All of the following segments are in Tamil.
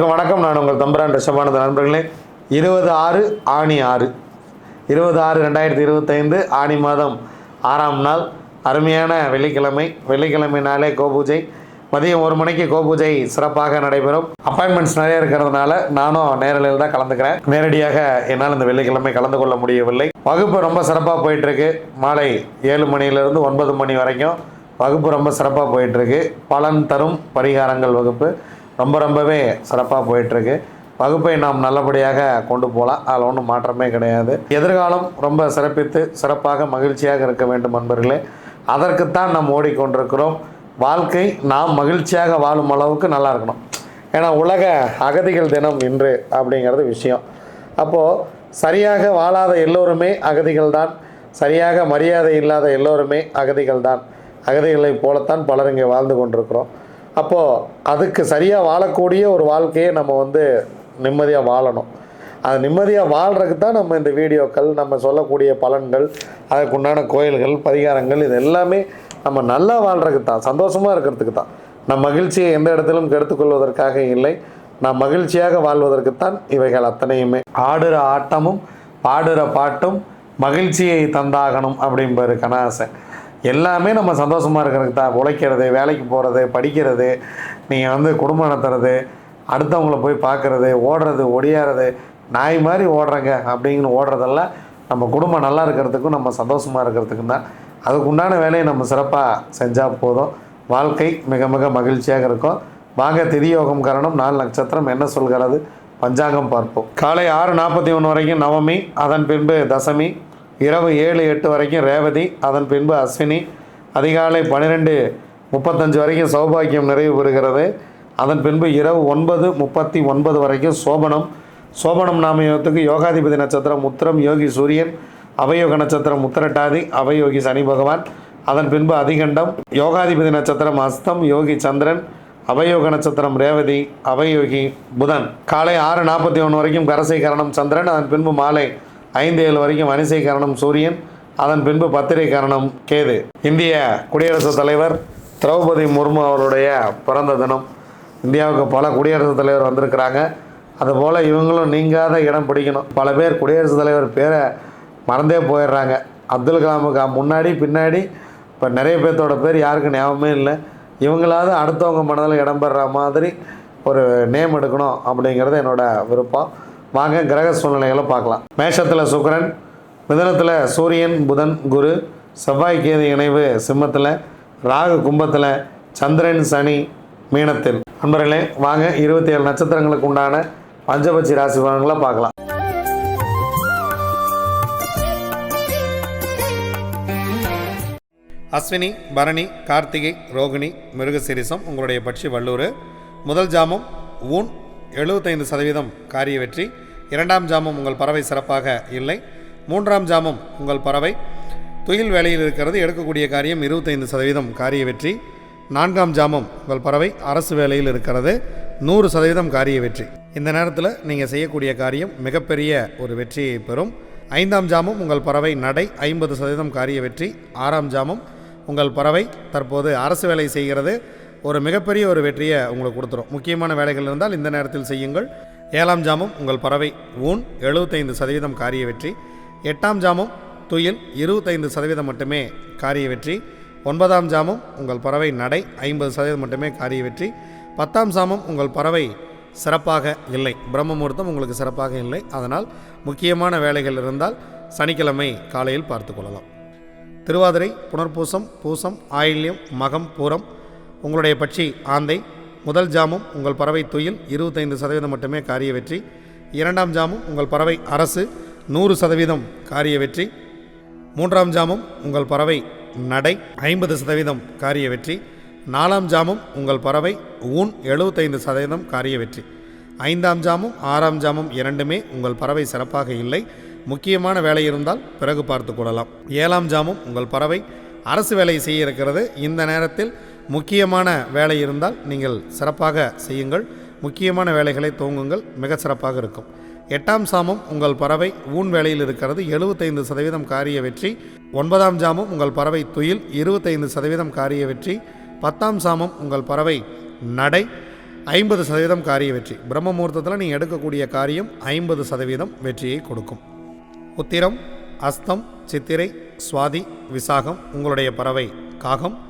அனைவருக்கும் வணக்கம். நான் உங்கள் தம்பரான் ரிஷபானந்த. நண்பர்களே இருபது ஆறு ஆணி ஆறு. இருபது ஆறு ரெண்டாயிரத்தி இருபத்தைந்து ஆணி மாதம் ஆறாம் நாள். அருமையான வெள்ளிக்கிழமை. வெள்ளிக்கிழமை நாளே கோபூஜை. மதியம் ஒரு மணிக்கு கோபூஜை சிறப்பாக நடைபெறும். அப்பாயின்மெண்ட்ஸ் நிறைய இருக்கிறதுனால நானும் நேரலையில் தான் கலந்துக்கிறேன். நேரடியாக என்னால் இந்த வெள்ளிக்கிழமை கலந்து கொள்ள முடியவில்லை. வகுப்பு ரொம்ப சிறப்பாக போயிட்டு இருக்கு மாலை ஏழு மணியிலிருந்து ஒன்பது மணி வரைக்கும் வகுப்பு ரொம்ப சிறப்பாக போயிட்டுருக்கு. பலன் தரும் பரிகாரங்கள் வகுப்பு. ரொம்ப ரொம்பவே சிறப்பாக போயிட்டுருக்கு. வகுப்பை நாம் நல்லபடியாக கொண்டு போகலாம். அதில் ஒன்றும் மாற்றமே கிடையாது. எதிர்காலம் ரொம்ப சிறப்பித்து சிறப்பாக மகிழ்ச்சியாக இருக்க வேண்டும் நண்பர்களே. அதற்குத்தான் நாம் ஓடிக்கொண்டிருக்கிறோம். வாழ்க்கை நாம் மகிழ்ச்சியாக வாழும் அளவுக்கு நல்லா இருக்கணும். ஏன்னா உலக அகதிகள் தினம் இன்று அப்படிங்கிறது விஷயம். அப்போது சரியாக வாழாத எல்லோருமே அகதிகள் தான். சரியாக மரியாதை இல்லாத எல்லோருமே அகதிகள் தான். அகதிகளைப் போலத்தான் பலர் இங்கே வாழ்ந்து கொண்டிருக்கிறோம். அப்போது அதுக்கு சரியாக வாழக்கூடிய ஒரு வாழ்க்கையை நம்ம வந்து நிம்மதியாக வாழணும். அது நிம்மதியாக வாழ்கிறதுக்கு தான் நம்ம இந்த வீடியோக்கள் நம்ம சொல்லக்கூடிய பலன்கள் அதுக்குண்டான கோயில்கள் பரிகாரங்கள் இது எல்லாமே நம்ம நல்லா வாழ்கிறதுக்கு தான் சந்தோஷமாக இருக்கிறதுக்கு தான். நம் மகிழ்ச்சியை எந்த இடத்திலும் கெடுத்துக்கொள்வதற்காக இல்லை. நாம் மகிழ்ச்சியாக வாழ்வதற்குத்தான் இவைகள் அத்தனையுமே. ஆடுற ஆட்டமும் பாடுற பாட்டும் மகிழ்ச்சியை தந்தாகணும் அப்படின்பாரு கனாசன் எல்லாமே நம்ம சந்தோஷமாக இருக்கிறதுக்கு தான். உழைக்கிறது வேலைக்கு போகிறது படிக்கிறது நீங்கள் வந்து குடும்பம் நடத்துறது அடுத்தவங்கள போய் பார்க்குறது ஓடுறது ஒடியாறது நாய் மாதிரி ஓடுறங்க அப்படிங்கன்னு ஓடுறதெல்லாம் நம்ம குடும்பம் நல்லா இருக்கிறதுக்கும் நம்ம சந்தோஷமாக இருக்கிறதுக்கும் தான். அதுக்குண்டான வேலையை நம்ம சிறப்பாக செஞ்சால் போதும். வாழ்க்கை மிக மிக மகிழ்ச்சியாக இருக்கும். வாங்க திதியோகம் காரணம் நாலு நட்சத்திரம் என்ன சொல்கிறது? பஞ்சாங்கம் பார்ப்போம். காலை ஆறு நாற்பத்தி ஒன்று வரைக்கும் நவமி அதன் பின்பு தசமி இரவு ஏழு எட்டு வரைக்கும் ரேவதி அதன் பின்பு அஸ்வினி. அதிகாலை பன்னிரெண்டு முப்பத்தஞ்சு வரைக்கும் சௌபாக்கியம் நிறைவு பெறுகிறது. அதன் பின்பு இரவு ஒன்பது முப்பத்தி ஒன்பது வரைக்கும் சோபனம். சோபனம் நாமயோகத்துக்கு யோகாதிபதி நட்சத்திரம் உத்திரம் யோகி சூரியன். அவயோக நட்சத்திரம் உத்திரட்டாதி அவயோகி சனி பகவான். அதன் பின்பு அதிகண்டம் யோகாதிபதி நட்சத்திரம் அஸ்தம் யோகி சந்திரன். அவயோக நட்சத்திரம் ரேவதி அவயோகி புதன். காலை ஆறு நாற்பத்தி ஒன்று வரைக்கும் கரசை கரணம் சந்திரன். அதன் பின்பு மாலை ஐந்து ஏழு வரைக்கும் வனிசை காரணம் சூரியன் அதன் பின்பு பத்திரை கரணம் கேது. இந்திய குடியரசுத் தலைவர் திரௌபதி முர்மு அவருடைய பிறந்த தினம். இந்தியாவுக்கு பல குடியரசுத் தலைவர் வந்திருக்கிறாங்க. அதுபோல் இவங்களும் நீங்காத இடம் பிடிக்கணும். பல பேர் குடியரசுத் தலைவர் பேரை மறந்தே போயிடுறாங்க. அப்துல் கலாமுக்கு முன்னாடி பின்னாடி இப்போ நிறைய பேர்த்தோட பேர் யாருக்கும் ஞாபகமே இல்லை. இவங்களாவது அடுத்தவங்க மனதில் இடம்பெற மாதிரி ஒரு நேம் எடுக்கணும் அப்படிங்கிறது என்னோடய விருப்பம். வாங்க கிரக சூழ்நிலைகளை பார்க்கலாம். மேஷத்தில் சுக்கரன் மிதனத்தில் சூரியன் புதன் குரு செவ்வாய் கேது இணைவு சிம்மத்தில் ராகு கும்பத்தில் சந்திரன் சனி மீனத்தில். நண்பர்களே வாங்க இருபத்தி ஏழு நட்சத்திரங்களுக்கு உண்டான பஞ்சபட்சி ராசி பலன்களை பார்க்கலாம். அஸ்வினி பரணி கார்த்திகை ரோகிணி மிருகசிரிசம் உங்களுடைய பட்சி வல்லூர் முதல் ஜாமம் ஊன் எழுபத்தைந்து சதவீதம் காரிய வெற்றி. இரண்டாம் ஜாமம் உங்கள் பறவை சிறப்பாக இல்லை. மூன்றாம் ஜாமம் உங்கள் பறவை. துயில் வேலையில் இருக்கிறது எடுக்கக்கூடிய காரியம் இருபத்தைந்து சதவீதம் காரிய வெற்றி. நான்காம் ஜாமம் உங்கள் பறவை அரசு வேலையில் இருக்கிறது நூறு சதவீதம் காரிய வெற்றி. இந்த நேரத்தில் நீங்கள் செய்யக்கூடிய காரியம் மிகப்பெரிய ஒரு வெற்றியை பெறும். ஐந்தாம் ஜாமம் உங்கள் பறவை நடை ஐம்பது சதவீதம் காரிய வெற்றி. ஆறாம் ஜாமம் உங்கள் பறவை தற்போது அரசு வேலை செய்கிறது ஒரு மிகப்பெரிய ஒரு வெற்றியை உங்களுக்கு கொடுத்துரும். முக்கியமான வேலைகள் இருந்தால் இந்த நேரத்தில் செய்யுங்கள். ஏழாம் ஜாமம் உங்கள் பறவை ஊன் எழுபத்தைந்து சதவீதம் காரிய வெற்றி. எட்டாம் ஜாமம் துயில் இருபத்தைந்து சதவீதம் மட்டுமே காரிய வெற்றி. ஒன்பதாம் ஜாமம் உங்கள் பறவை நடை ஐம்பது சதவீதம் மட்டுமே காரிய வெற்றி. பத்தாம் சாமம் உங்கள் பறவை சிறப்பாக இல்லை. பிரம்ம முகூர்த்தம் உங்களுக்கு சிறப்பாக இல்லை. அதனால் முக்கியமான வேலைகள் இருந்தால் சனிக்கிழமை காலையில் பார்த்து கொள்ளலாம். திருவாதிரை புனர்பூசம் பூசம் ஆயில்யம் மகம் பூரம் உங்களுடைய பட்சி ஆந்தை. முதல் ஜாமும் உங்கள் பறவை துயில் இருபத்தைந்து சதவீதம் மட்டுமே காரிய வெற்றி. இரண்டாம் ஜாமும் உங்கள் பறவை அரசு நூறு சதவீதம் காரிய வெற்றி. மூன்றாம் ஜாமும் உங்கள் பறவை நடை ஐம்பது சதவீதம் காரிய வெற்றி. நாலாம் ஜாமும் உங்கள் பறவை ஊன் எழுபத்தைந்து சதவீதம் காரிய வெற்றி. ஐந்தாம் ஜாமும் ஆறாம் ஜாமும் இரண்டுமே உங்கள் பறவை சிறப்பாக இல்லை. முக்கியமான வேலை இருந்தால் பிறகு பார்த்து கொள்ளலாம். ஏழாம் ஜாமும் உங்கள் பறவை அரசு வேலை செய்ய இருக்கிறது. இந்த நேரத்தில் முக்கியமான வேலை இருந்தால் நீங்கள் சிறப்பாக செய்யுங்கள். முக்கியமான வேலைகளை துவங்குங்கள். மிக சிறப்பாக இருக்கும். எட்டாம் சாமம் உங்கள் பறவை ஊன் வேலையில் இருக்கிறது. எழுபத்தைந்து சதவீதம் காரிய வெற்றி. ஒன்பதாம் ஜாமம் உங்கள் பறவை துயில். இருபத்தைந்து சதவீதம் காரிய வெற்றி. பத்தாம் சாமம் உங்கள் பறவை நடை. ஐம்பது சதவீதம் காரிய வெற்றி. பிரம்ம முகூர்த்தத்தில் நீங்கள் எடுக்கக்கூடிய காரியம் ஐம்பது சதவீதம் வெற்றியை கொடுக்கும். உத்திரம் அஸ்தம் சித்திரை சுவாதி விசாகம் உங்களுடைய பறவை காகம்.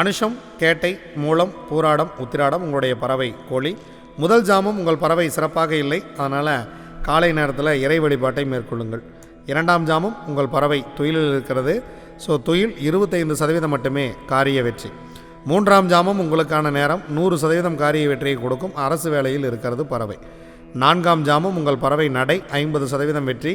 அனுஷம் கேட்டை மூலம் பூராடம் உத்திராடம் உங்களுடைய பறவை கோழி. முதல் ஜாமம் உங்கள் பறவை சிறப்பாக இல்லை. அதனால் காலை நேரத்தில் இறை வழிபாட்டை மேற்கொள்ளுங்கள். இரண்டாம் ஜாமம் உங்கள் பறவை துயிலில் இருக்கிறது. ஸோ துயில் இருபத்தைந்து சதவீதம் மட்டுமே காரிய வெற்றி. மூன்றாம் ஜாமம் உங்களுக்கான நேரம் நூறு சதவீதம் காரிய வெற்றியை கொடுக்கும். அரசு வேலையில் இருக்கிறது பறவை. நான்காம் ஜாமம் உங்கள் பறவை நடை ஐம்பது சதவீதம் வெற்றி.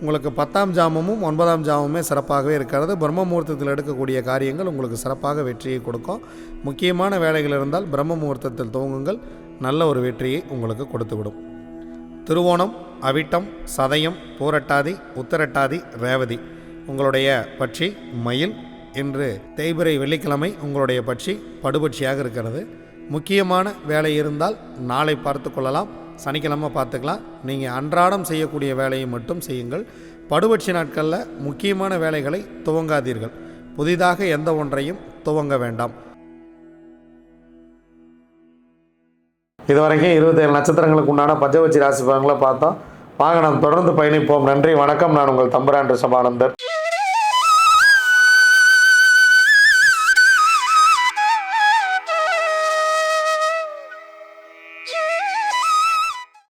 உங்களுக்கு பத்தாம் ஜாமமும் ஒன்பதாம் ஜாமமே சிறப்பாகவே இருக்கிறது. பிரம்ம முகூர்த்தத்தில் எடுக்கக்கூடிய காரியங்கள் உங்களுக்கு சிறப்பாக வெற்றியை கொடுக்கும். முக்கியமான வேலைகள் இருந்தால் பிரம்ம முகூர்த்தத்தில் துவங்குங்கள் நல்ல ஒரு வெற்றியை உங்களுக்கு கொடுத்துவிடும். திருவோணம் அவிட்டம் சதயம் பூரட்டாதி உத்தரட்டாதி ரேவதி. உங்களுடைய பட்சி மயில் இன்று தேய்பிரை வெள்ளிக்கிழமை உங்களுடைய பட்சி படுபட்சியாக இருக்கிறது. முக்கியமான வேலை இருந்தால் நாளை பார்த்து கொள்ளலாம். சனிக்கிழமை பார்த்துக்கலாம். நீங்கள் அன்றாடம் செய்யக்கூடிய வேலையை மட்டும் செய்யுங்கள். படுபட்சி நாட்களில் முக்கியமான வேலைகளை துவங்காதீர்கள். புதிதாக எந்த ஒன்றையும் துவங்க வேண்டாம். இதுவரைக்கும் இருபத்தேழு நட்சத்திரங்களுக்கு உண்டான பஞ்சவச்சி ராசி பலன்களை பார்த்தோம். வாங்க நாம் தொடர்ந்து பயணிப்போம். நன்றி வணக்கம். நான் உங்கள் தம்புரான் ரிஷபானந்தர்.